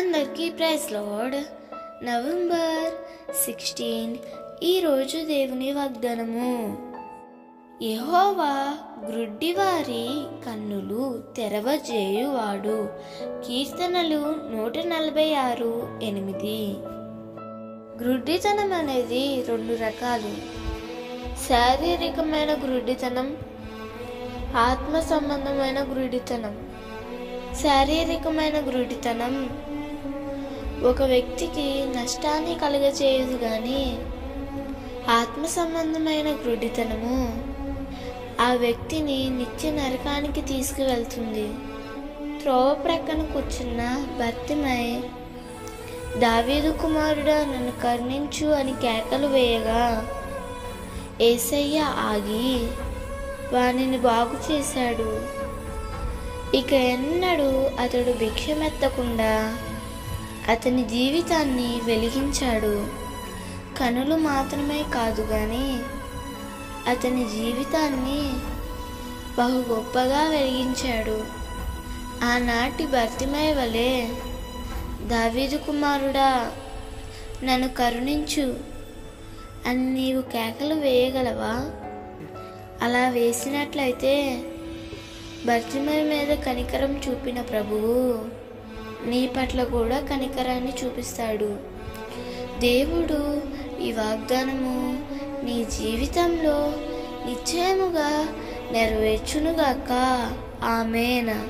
అందరికీ praise lord. November sixteen ఈరోజు దేవుని వాగ్దానము. యహోవా గ్రుడ్డివారి కన్నులు తెరవజేయువాడు. కీర్తనలు నూట నలభై ఆరు ఎనిమిది. గ్రుడ్డితనం అనేది రెండు రకాలు. శారీరకమైన గ్రుడ్డితనం ఆత్మ సంబంధమైన గ్రుడితనం శారీరకమైన గ్రుడితనం ఒక వ్యక్తికి నష్టాన్ని కలుగచేయదు కానీ ఆత్మ సంబంధమైన గ్రుడితనము ఆ వ్యక్తిని నిత్య నరకానికి తీసుకువెళ్తుంది. త్రోవ ప్రక్కన కూర్చున్న భర్తమై దావీదు కుమారుడా నన్ను కరుణించు అని కేకలు వేయగా ఏసయ్య ఆగి వానిని బాగు చేశాడు. ఇక ఎన్నడూ అతడు భిక్షమెత్తకుండా అతని జీవితాన్ని వెలిగించాడు. కనులు మాత్రమే కాదు కానీ అతని జీవితాన్ని బహు గొప్పగా వెలిగించాడు. ఆనాటి భర్తిమయ వలె దావీదు కుమారుడా నన్ను కరుణించు. అని నీవు కేకలు వేయగలవా? అలా వేసినట్లయితే భర్తిమయ మీద కనికరం చూపిన ప్రభువు నీ పట్ల కూడా కనికరాన్ని చూపిస్తాడు. దేవుడు ఈ వాగ్దానము నీ జీవితంలో నిశ్చయముగా నెరవేర్చునుగాక. ఆమెన.